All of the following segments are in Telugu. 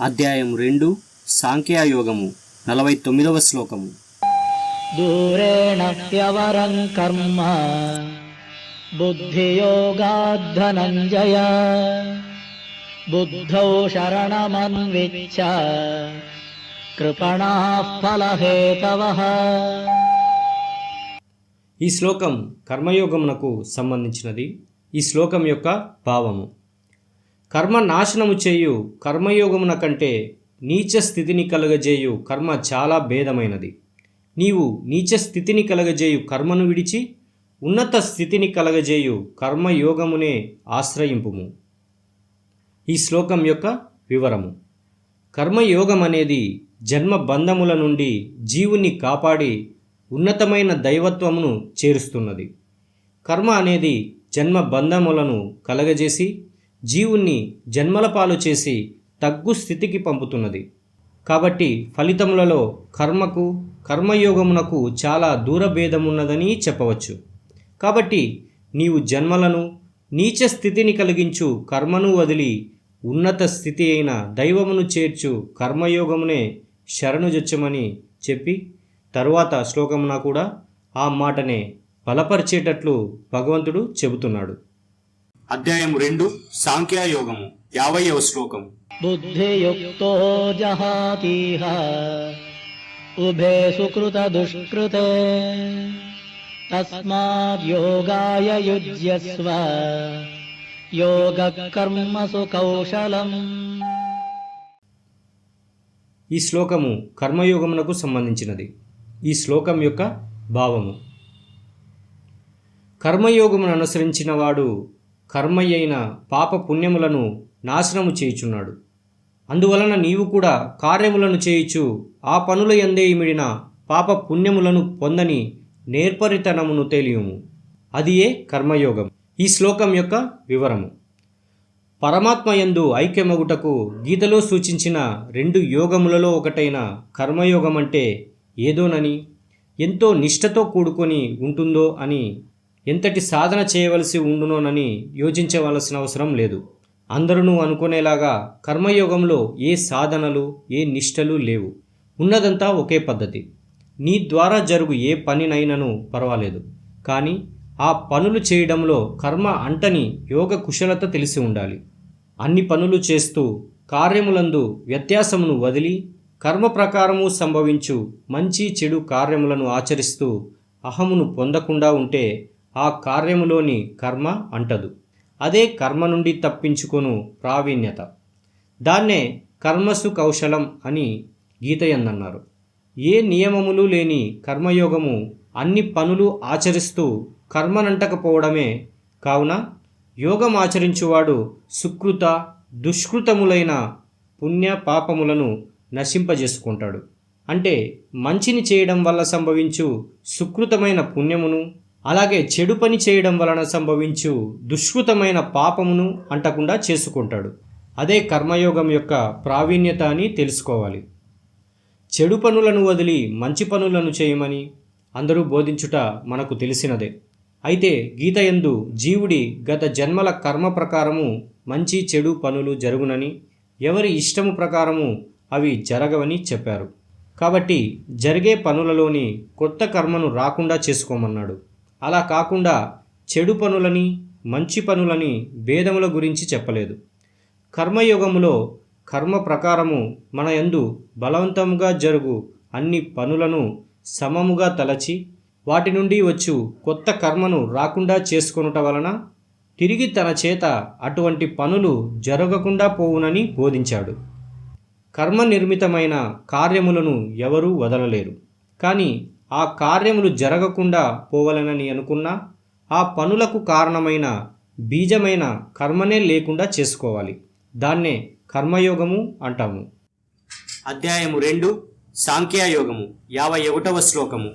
అధ్యాయం రెండు సాంఖ్యాయోగము నలభై తొమ్మిదవ శ్లోకము దూరేణ్యవరం కర్మ బుద్ధియోగాధనంజయ బుద్ధౌ శరణమన్విచ్చ కృపణాఫలహేతవ ఈ శ్లోకం కర్మయోగమునకు సంబంధించినది. ఈ శ్లోకం యొక్క భావము. కర్మ నాశనము చేయు కర్మయోగమున కంటే నీచ స్థితిని కలగజేయు కర్మ చాలా భేదమైనది. నీవు నీచ స్థితిని కలగజేయు కర్మను విడిచి ఉన్నత స్థితిని కలగజేయు కర్మయోగమునే ఆశ్రయింపుము. ఈ శ్లోకం యొక్క వివరము. కర్మయోగం అనేది జన్మ బంధముల నుండి జీవుని కాపాడి ఉన్నతమైన దైవత్వమును చేరుస్తున్నది. కర్మ అనేది జన్మ బంధములను కలగజేసి జీవుణ్ణి జన్మల పాలు చేసి తగ్గు స్థితికి పంపుతున్నది. కాబట్టి ఫలితములలో కర్మకు కర్మయోగమునకు చాలా దూరభేదమున్నదని చెప్పవచ్చు. కాబట్టి నీవు జన్మలను నీచ స్థితిని కలిగించు కర్మను వదిలి ఉన్నత స్థితి అయిన దైవమును చేర్చు కర్మయోగమునే శరణుజొచ్చమని చెప్పి తరువాత శ్లోకమున కూడా ఆ మాటనే బలపరిచేటట్లు భగవంతుడు చెబుతున్నాడు. అధ్యాయము రెండు సాంఖ్యాయోగము యావయవ శ్లోకము. బుద్ధియుక్తో జహాతీహ ఉభే సుకృత దుష్కృతే తస్మాద్యోగాయ యుజ్యస్వ యోగ కర్మసు కౌశలం ఈ శ్లోకము కర్మయోగమునకు సంబంధించినది. ఈ శ్లోకం యొక్క భావము. కర్మయోగమును అనుసరించిన వాడు కర్మయ్యైన పాప పుణ్యములను నాశనము చేయుచున్నాడు. అందువలన నీవు కూడా కార్యములను చేయుచు ఆ పనుల ఎందే ఇమిడిన పాప పుణ్యములను పొందని నేర్పరితనమును తెలియము. అది ఏ కర్మయోగం. ఈ శ్లోకం యొక్క వివరము. పరమాత్మ యందు ఐక్యమగుటకు గీతలో సూచించిన రెండు యోగములలో ఒకటైన కర్మయోగం అంటే ఏదోనని ఎంతో నిష్ఠతో కూడుకొని ఉంటుందో అని ఎంతటి సాధన చేయవలసి ఉండునోనని యోచించవలసిన అవసరం లేదు. అందరూ అనుకునేలాగా కర్మయోగంలో ఏ సాధనలు ఏ నిష్టలు లేవు. ఉన్నదంతా ఒకే పద్ధతి. నీ ద్వారా జరుగు ఏ పనినైనను పర్వాలేదు. కానీ ఆ పనులు చేయడంలో కర్మ అంటని యోగ కుశలత తెలిసి ఉండాలి. అన్ని పనులు చేస్తూ కార్యములందు వ్యత్యాసమును వదిలి కర్మ ప్రకారము సంభవించు మంచి చెడు కార్యములను ఆచరిస్తూ అహమును పొందకుండా ఉంటే ఆ కార్యములోని కర్మ అంటదు. అదే కర్మ నుండి తప్పించుకొను ప్రావీణ్యత. దాన్నే కర్మసు కౌశలం అని గీతయందన్నారు ఏ నియమములు లేని కర్మయోగము అన్ని పనులు ఆచరిస్తూ కర్మనంటకపోవడమే కావున యోగం ఆచరించువాడు సుకృత దుష్కృతములైన పుణ్య పాపములను నశింపజేసుకుంటాడు. అంటే మంచిని చేయడం వల్ల సంభవించు సుకృతమైన పుణ్యమును అలాగే చెడు పని చేయడం వలన సంభవించు దుష్కృతమైన పాపమును అంటకుండా చేసుకుంటాడు. అదే కర్మయోగం యొక్క ప్రావీణ్యత అని తెలుసుకోవాలి. చెడు పనులను వదిలి మంచి పనులను చేయమని అందరూ బోధించుట మనకు తెలిసినదే. అయితే గీత ఎందు జీవుడి గత జన్మల కర్మ ప్రకారము మంచి చెడు పనులు జరుగునని ఎవరి ఇష్టము ప్రకారము అవి జరగవని చెప్పారు. కాబట్టి జరిగే పనులలోని కొత్త కర్మను రాకుండా చేసుకోమన్నాడు. అలా కాకుండా చెడు పనులని మంచి పనులని భేదముల గురించి చెప్పలేదు. కర్మయుగములో కర్మ ప్రకారము మన యందు బలవంతముగా జరుగు అన్ని పనులను సమముగా తలచి వాటి నుండి వచ్చు కొత్త కర్మను రాకుండా చేసుకొనుట వలన తిరిగి తన చేత అటువంటి పనులు జరగకుండా పోవునని బోధించాడు. కర్మ నిర్మితమైన కార్యములను ఎవరూ వదలలేరు. కానీ ఆ కార్యములు జరగకుండా పోవలనని అనుకున్నా ఆ పనులకు కారణమైన బీజమైన కర్మనే లేకుండా చేసుకోవాలి. దాన్నే కర్మయోగము అంటాము. అధ్యాయము రెండు సాంఖ్యాయోగము యాభై ఒకటవ శ్లోకము.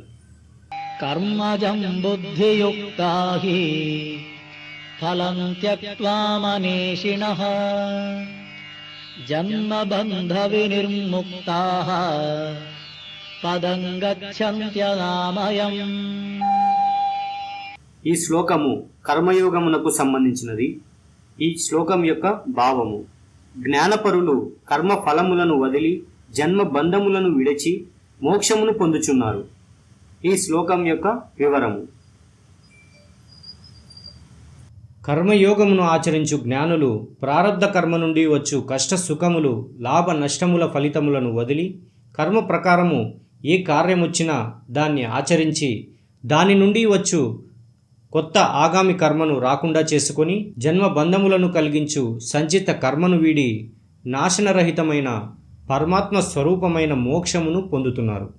కర్మజం బుద్ధియుక్త ఫలం త్యక్వామనేషిణ జన్మబంధ వినిర్ముక్త. పదం గచ్చంత్యనామయం ఈ శ్లోకము కర్మయోగమునకు సంబంధించినది. ఈ శ్లోకం యొక్క భావము. జ్ఞానపరులు కర్మ ఫలములను వదిలి జన్మ బంధములను విడిచి మోక్షమును పొందుచున్నారు. ఈ శ్లోకం యొక్క వివరము. కర్మయోగమును ఆచరించు జ్ఞానులు ప్రారంధ కర్మ నుండి వచ్చు కష్ట సుఖములు లాభ నష్టముల ఫలితములను వదిలి కర్మ ప్రకారము ఏ కార్యమొచ్చినా దాన్ని ఆచరించి దాని నుండి వచ్చు కొత్త ఆగామి కర్మను రాకుండా చేసుకొని జన్మ బంధములను కలిగించు సంచిత కర్మను వీడి నాశనరహితమైన పరమాత్మ స్వరూపమైన మోక్షమును పొందుతున్నారు.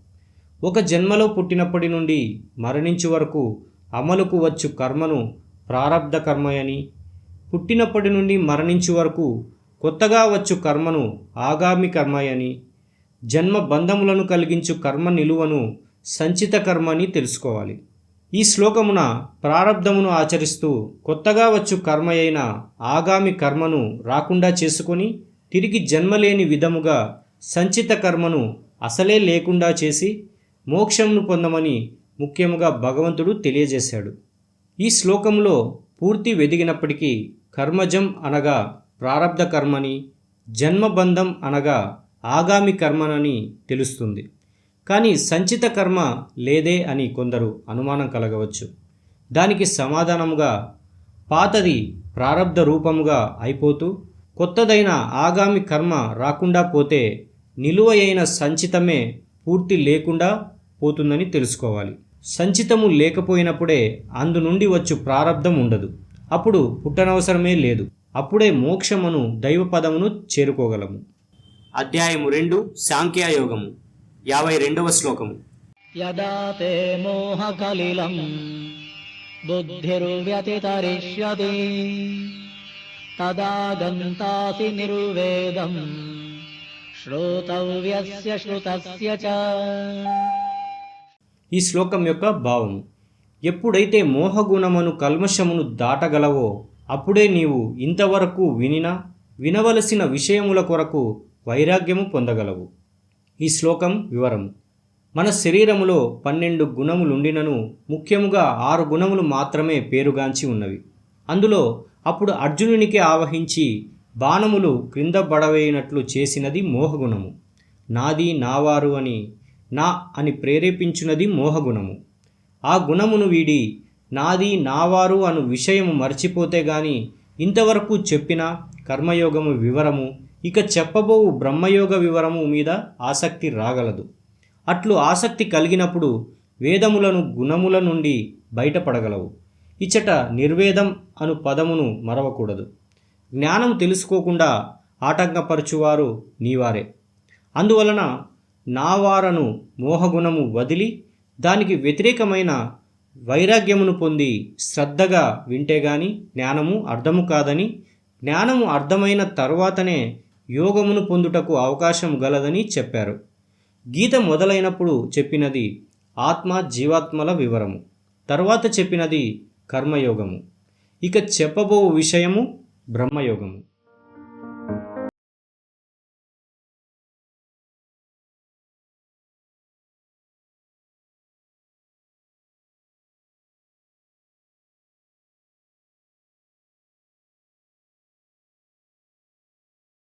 ఒక జన్మలో పుట్టినప్పటి నుండి మరణించు వరకు అమలుకు వచ్చు కర్మను ప్రారంధ కర్మయని పుట్టినప్పటి నుండి మరణించు వరకు కొత్తగా వచ్చు కర్మను ఆగామి కర్మయని జన్మ బంధములను కలిగించు కర్మ నిలువను సంచిత కర్మ అని తెలుసుకోవాలి. ఈ శ్లోకమున ప్రారబ్ధమును ఆచరిస్తూ కొత్తగా వచ్చు కర్మ అయిన ఆగామి కర్మను రాకుండా చేసుకొని తిరిగి జన్మలేని విధముగా సంచిత కర్మను అసలే లేకుండా చేసి మోక్షంను పొందమని ముఖ్యముగా భగవంతుడు తెలియజేశాడు. ఈ శ్లోకంలో పూర్తి వెదిగినప్పటికీ కర్మజం అనగా ప్రారంధ కర్మని జన్మబంధం అనగా ఆగామి కర్మనని తెలుస్తుంది. కానీ సంచిత కర్మ లేదే అని కొందరు అనుమానం కలగవచ్చు. దానికి సమాధానముగా పాతది ప్రారబ్ధ రూపముగా అయిపోతూ కొత్తదైన ఆగామి కర్మ రాకుండా పోతే నిలువయైన సంచితమే పూర్తి లేకుండా పోతుందని తెలుసుకోవాలి. సంచితము లేకపోయినప్పుడే అందు నుండి వచ్చు ప్రారంధం ఉండదు. అప్పుడు పుట్టనవసరమే లేదు. అప్పుడే మోక్షమును దైవపదమును చేరుకోగలము. అధ్యాయము రెండు సాంఖ్యయోగము. యాభై రెండవ శ్లోకము. యదా తే మోహకలిలం బుద్ధిర్వ్యతితరిష్యతి. తదా గంతాసి నిర్వేదం శ్రోతవ్యస్య శ్రుతస్య చ. ఈ శ్లోకం యొక్క భావం ఎప్పుడైతే మోహగుణమును కల్మషమును దాటగలవో అప్పుడే నీవు ఇంతవరకు వినిన వినవలసిన విషయముల కొరకు వైరాగ్యము పొందగలవు. ఈ శ్లోకం వివరము. మన శరీరములో పన్నెండు గుణములుండినను ముఖ్యముగా ఆరు గుణములు మాత్రమే పేరుగాంచి ఉన్నవి. అందులో అప్పుడు అర్జునునికి ఆవహించి బాణములు క్రింద పడవేయినట్లు చేసినది మోహగుణము. నాది నావారు అని నా అని ప్రేరేపించున్నది మోహగుణము. ఆ గుణమును వీడి నాది నావారు అను విషయము మర్చిపోతే గాని ఇంతవరకు చెప్పిన కర్మయోగము వివరము ఇక చెప్పబోవు బ్రహ్మయోగ వివరము మీద ఆసక్తి రాగలదు. అట్లు ఆసక్తి కలిగినప్పుడు వేదములను గుణముల నుండి బయటపడగలవు. ఇచ్చట నిర్వేదం అను పదమును మరవకూడదు. జ్ఞానం తెలుసుకోకుండా ఆటంకపరచువారు నీవారే. అందువలన నావారను మోహగుణము వదిలి దానికి వ్యతిరేకమైన వైరాగ్యమును పొంది శ్రద్ధగా వింటే గాని జ్ఞానము అర్థము కాదని జ్ఞానము అర్థమైన తర్వాతనే యోగమును పొందుటకు అవకాశం గలదని చెప్పారు. గీత మొదలైనప్పుడు చెప్పినది ఆత్మ జీవాత్మల వివరము తర్వాత చెప్పినది కర్మయోగము. ఇక చెప్పబో విషయము బ్రహ్మయోగము.